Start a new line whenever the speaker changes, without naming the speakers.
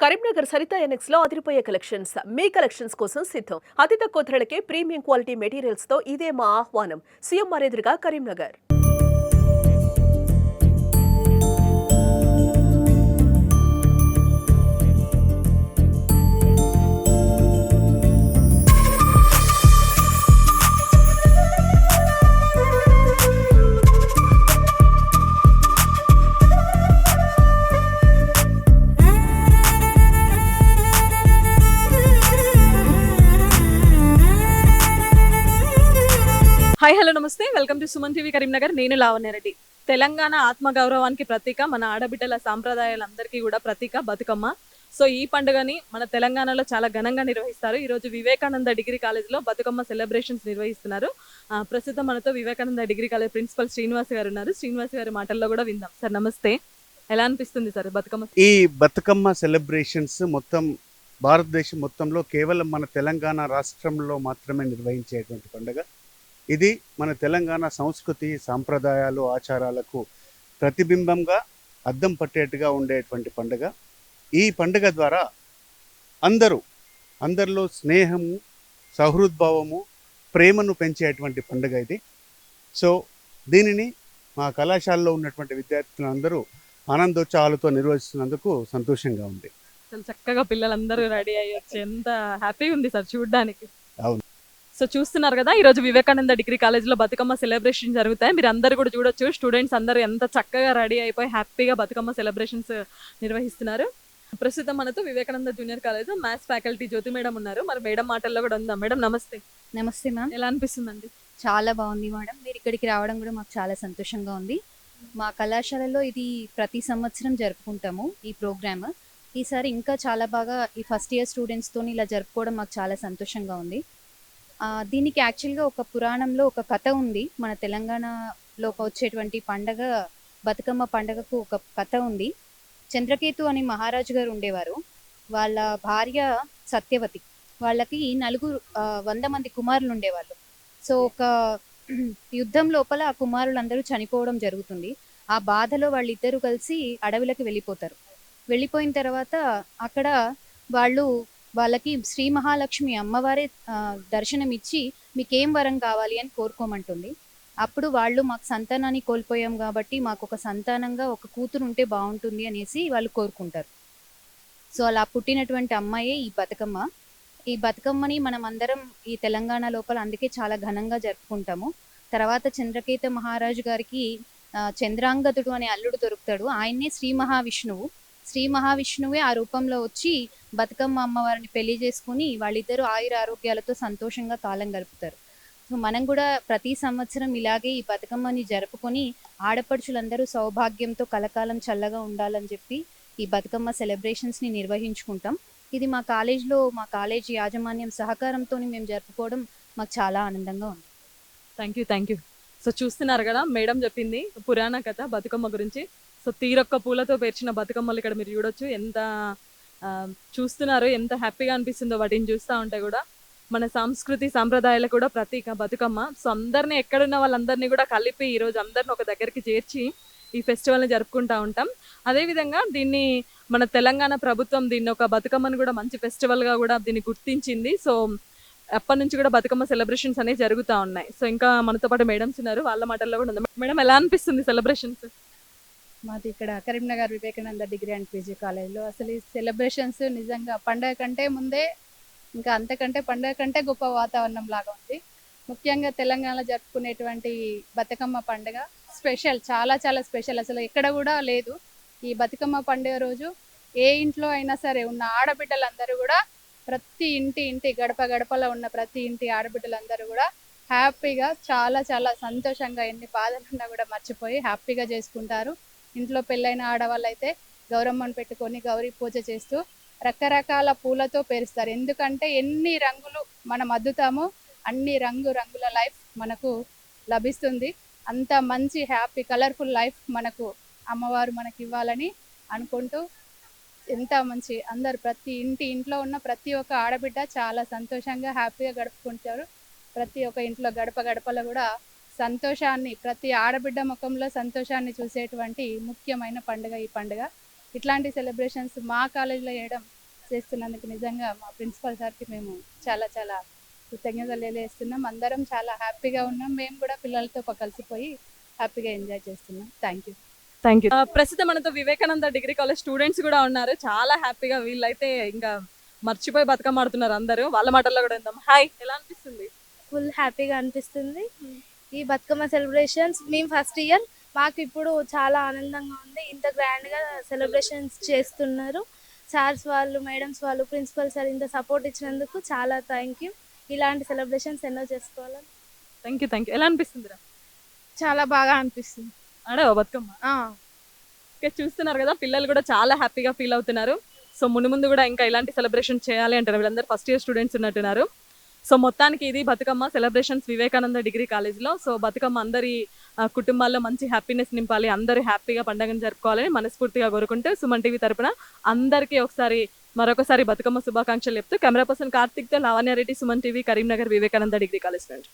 కరీంనగర్ సరిత ఎనెక్స్లో అదిరిపోయే కలెక్షన్స్. మీ కలెక్షన్స్ కోసం సిద్ధం. అతి తక్కువ ధరలకే ప్రీమియం క్వాలిటీ మెటీరియల్స్తో ఇదే మా ఆహ్వానం. సీఎంఆర్ ఎదురుగా Karimnagar.
Hi hello namaste. Welcome to Suman TV Karimnagar. నేను లావణ్యారెడ్డి తెలంగాణ ఆత్మగౌరవానికి ప్రతీక మన ఆడబిడ్డల సాంప్రదాయాలందరికీ కూడా ప్రతీక బతుకమ్మ. సో ఈ పండుగని మన తెలంగాణలో చాలా ఘనంగా నిర్వహిస్తారు. ఈ రోజు వివేకానంద డిగ్రీ కాలేజ్లో బతుకమ్మ సెలబ్రేషన్స్ నిర్వహిస్తున్నారు. ప్రస్తుతం మనతో Vivekananda degree college principal Srinivas గారు ఉన్నారు. శ్రీనివాస్ గారి మాటల్లో కూడా విందాం. సార్ నమస్తే. ఎలా అనిపిస్తుంది సార్ బతుకమ్మ?
ఈ బతుకమ్మ సెలబ్రేషన్స్ మొత్తం భారతదేశం మొత్తంలో కేవలం మన తెలంగాణ రాష్ట్రంలో మాత్రమే నిర్వహించేటువంటి పండుగ. ఇది మన తెలంగాణ సంస్కృతి సాంప్రదాయాలు ఆచారాలకు ప్రతిబింబంగా అద్దం పట్టేట్టుగా ఉండేటువంటి పండుగ. ఈ పండుగ ద్వారా అందరూ అందరిలో స్నేహము సహృద్భావము ప్రేమను పెంచేటువంటి పండుగ ఇది. సో దీనిని మా కళాశాలలో ఉన్నటువంటి విద్యార్థులందరూ ఆనందోత్సాహాలతో నిర్వహిస్తున్నందుకు సంతోషంగా ఉంది.
చక్కగా పిల్లలందరూ రెడీ అయ్యి వచ్చి ఎంత హ్యాపీగా ఉంది సార్ చూడడానికి.
అవును.
సో చూస్తున్నారు కదా ఈ రోజు వివేకానంద డిగ్రీ కాలేజ్లో బతుకమ్మ సెలబ్రేషన్ జరుగుతాయి. మీరు అందరు కూడా చూడొచ్చు. స్టూడెంట్స్ అందరూ ఎంత చక్కగా రెడీ అయిపోయి హ్యాపీగా బతుకమ్మ సెలబ్రేషన్స్ నిర్వహిస్తున్నారు. ప్రస్తుతం మనతో Vivekananda junior college maths faculty Jyothi madam ఉన్నారు. మరి మేడం మాటల్లో కూడా ఉందా? మేడం నమస్తే.
నమస్తే మ్యామ్
ఎలా అనిపిస్తుందండి?
చాలా బాగుంది మేడం. మీరు ఇక్కడికి రావడం కూడా మాకు చాలా సంతోషంగా ఉంది. మా కళాశాలలో ఇది ప్రతి సంవత్సరం జరుపుకుంటాము ఈ ప్రోగ్రామ్ ఈసారి ఇంకా చాలా బాగా ఈ ఫస్ట్ ఇయర్ స్టూడెంట్స్తో ఇలా జరుపుకోవడం మాకు చాలా సంతోషంగా ఉంది. దీనికి యాక్చువల్గా ఒక పురాణంలో ఒక కథ ఉంది. మన తెలంగాణలో వచ్చేటువంటి పండగ బతుకమ్మ పండగకు ఒక కథ ఉంది. చంద్రకేతు అని మహారాజు గారు ఉండేవారు. వాళ్ళ భార్య సత్యవతి. వాళ్ళకి నలుగురు వంద మంది కుమారులు ఉండేవాళ్ళు. సో ఒక యుద్ధం లోపల ఆ కుమారులందరూ చనిపోవడం జరుగుతుంది. ఆ బాధలో వాళ్ళిద్దరూ కలిసి అడవిలకు వెళ్ళిపోతారు. వెళ్ళిపోయిన తర్వాత అక్కడ వాళ్ళు వాళ్ళకి శ్రీ మహాలక్ష్మి అమ్మవారే దర్శనమిచ్చి దర్శనం ఇచ్చి మీకేం వరం కావాలి అని కోరుకోమంటుంది. అప్పుడు వాళ్ళు మాకు సంతానాన్ని కోల్పోయాం కాబట్టి మాకు ఒక సంతానంగా ఒక కూతురు ఉంటే బాగుంటుంది అనేసి వాళ్ళు కోరుకుంటారు. సో అలా పుట్టినటువంటి అమ్మాయే ఈ బతుకమ్మ. ఈ బతుకమ్మని మనం అందరం ఈ తెలంగాణ లోపల అందుకే చాలా ఘనంగా జరుపుకుంటాము. తర్వాత చంద్రకేత మహారాజు గారికి చంద్రాంగతుడు అనే అల్లుడు దొరుకుతాడు. ఆయన్నే శ్రీ మహావిష్ణువు. శ్రీ మహావిష్ణువే ఆ రూపంలో వచ్చి బతుకమ్మ అమ్మవారిని పెళ్ళి చేసుకుని వాళ్ళిద్దరూ ఆయుర ఆరోగ్యాలతో సంతోషంగా కాలం గడుపుతారు. సో మనం కూడా ప్రతి సంవత్సరం ఇలాగే ఈ బతుకమ్మని జరుపుకొని ఆడపడుచులందరూ సౌభాగ్యంతో కలకాలం చల్లగా ఉండాలని చెప్పి ఈ బతుకమ్మ సెలబ్రేషన్స్ని నిర్వహించుకుంటాం. ఇది మా కాలేజ్లో మా కాలేజ్ యాజమాన్యం సహకారంతో మేము జరుపుకోవడం మాకు చాలా ఆనందంగా ఉంది.
Thank you thank you. So చూస్తున్నారు కదా మేడం చెప్పింది పురాణ కథ బతుకమ్మ గురించి. సో తీరొక్క పూలతో పేర్చిన బతుకమ్మలు ఇక్కడ మీరు చూడొచ్చు. ఎంత చూస్తున్నారు. ఎంత హ్యాపీగా అనిపిస్తుందో వాటిని చూస్తూ ఉంటే కూడా. మన సంస్కృతి సాంప్రదాయాలకు కూడా ప్రతీక బతుకమ్మ. సో అందరినీ ఎక్కడున్న వాళ్ళందరినీ కూడా కలిపి ఈ రోజు అందరిని ఒక దగ్గరికి చేర్చి ఈ ఫెస్టివల్ని జరుపుకుంటూ ఉంటాం. అదేవిధంగా దీన్ని మన తెలంగాణ ప్రభుత్వం దీన్ని ఒక బతుకమ్మని కూడా మంచి ఫెస్టివల్గా కూడా దీన్ని గుర్తించింది. సో అప్పటి నుంచి కూడా బతుకమ్మ సెలబ్రేషన్స్ అనేవి జరుగుతూ ఉన్నాయి. సో ఇంకా మనతో పాటు మేడమ్స్ ఉన్నారు. వాళ్ళ మాటల్లో కూడా ఉంది. మేడం ఎలా అనిపిస్తుంది సెలబ్రేషన్స్?
మాది ఇక్కడ Karimnagar Vivekananda degree and PG కాలేజ్లో. అసలు ఈ సెలబ్రేషన్స్ నిజంగా పండగ కంటే ముందే ఇంకా అంతకంటే పండగ కంటే గొప్ప వాతావరణం లాగా ఉంది. ముఖ్యంగా తెలంగాణలో జరుపుకునేటువంటి బతుకమ్మ పండుగ స్పెషల్ చాలా చాలా స్పెషల్. అసలు ఎక్కడ కూడా లేదు. ఈ బతుకమ్మ పండుగ రోజు ఏ ఇంట్లో అయినా సరే ఉన్న ఆడబిడ్డలందరూ కూడా ప్రతి ఇంటి ఇంటి గడప గడపలో ఉన్న ప్రతి ఇంటి ఆడబిడ్డలందరూ కూడా హ్యాపీగా చాలా చాలా సంతోషంగా ఎన్ని బాధలున్నా కూడా మర్చిపోయి హ్యాపీగా చేసుకుంటారు. ఇంట్లో పెళ్ళైన ఆడవాళ్ళు అయితే గౌరమ్మను పెట్టుకొని గౌరీ పూజ చేస్తూ రకరకాల పూలతో పేరుస్తారు. ఎందుకంటే ఎన్ని రంగులు మనం అద్దుతామో అన్ని రంగు రంగుల లైఫ్ మనకు లభిస్తుంది. అంత మంచి హ్యాపీ కలర్ఫుల్ లైఫ్ మనకు అమ్మవారు మనకి ఇవ్వాలని అనుకుంటూ ఎంత మంచి అందరు ప్రతి ఇంటి ఇంట్లో ఉన్న ప్రతి ఒక్క ఆడబిడ్డ చాలా సంతోషంగా హ్యాపీగా గడుపుకుంటారు. ప్రతి ఒక్క ఇంట్లో గడప గడపలో కూడా సంతోషాన్ని ప్రతి ఆడబిడ్డ ముఖంలో సంతోషాన్ని చూసేటువంటి ముఖ్యమైన పండుగ ఈ పండుగ. ఇట్లాంటి సెలబ్రేషన్స్ మా కాలేజీలో చేయడం చేస్తున్నందుకు నిజంగా మా ప్రిన్సిపల్ సార్కి మేము చాలా చాలా కృతజ్ఞతలు తెలియజేస్తున్నాం. అందరం చాలా హ్యాపీగా ఉన్నాం. మేము కూడా పిల్లలతో కలిసిపోయి హ్యాపీగా ఎంజాయ్ చేస్తున్నాం. థ్యాంక్ యూ
థ్యాంక్ యూ ప్రస్తుతం మనతో వివేకానంద డిగ్రీ కాలేజ్ స్టూడెంట్స్ కూడా ఉన్నారు. చాలా హ్యాపీగా వీళ్ళైతే ఇంకా మర్చిపోయి బతుకమ్మ ఆడుతున్నారు అందరూ. వాళ్ళ మాటల్లో కూడా ఉందాం హాయ్ ఎలా అనిపిస్తుంది?
ఫుల్ హ్యాపీగా అనిపిస్తుంది. ఈ బతుకమ్మ సెలబ్రేషన్స్ మేము ఫస్ట్ ఇయర్ మాకు ఇప్పుడు చాలా ఆనందంగా ఉంది. ఇంత గ్రాండ్గా సెలబ్రేషన్స్ చేస్తున్నారు. సార్స్ వాళ్ళు మేడమ్స్ వాళ్ళు ప్రిన్సిపల్ సార్ ఇంత సపోర్ట్ ఇచ్చినందుకు చాలా థ్యాంక్ యూ ఇలాంటి సెలబ్రేషన్స్ ఎన్నో చేసుకోవాలని.
థ్యాంక్ యూ థ్యాంక్ యూ ఎలా అనిపిస్తుంది
చాలా బాగా అనిపిస్తుంది.
ఆడావా బతుకమ్మ. ఓకే చూస్తున్నారు కదా పిల్లలు కూడా చాలా హ్యాపీగా ఫీల్ అవుతున్నారు. సో ముందు ముందు కూడా ఇంకా ఇలాంటి సెలబ్రేషన్ చేయాలి అంటారు వీళ్ళందరూ ఫస్ట్ ఇయర్ స్టూడెంట్స్ ఉన్నట్టున్నారు. సో మొత్తానికి ఇది బతుకమ్మ సెలబ్రేషన్స్ వివేకానంద డిగ్రీ కాలేజ్లో సో బతుకమ్మ అందరి కుటుంబాల్లో మంచి హ్యాపీనెస్ నింపాలి. అందరూ హ్యాపీగా పండుగను జరుపుకోవాలని మనస్ఫూర్తిగా కోరుకుంటూ సుమన్ టీవీ తరపున అందరికీ ఒకసారి మరొకసారి బతుకమ్మ శుభాకాంక్షలు చెప్తూ camera person కార్తిక్తో Lavanya Reddy Suman TV Karimnagar Vivekananda degree college నుండి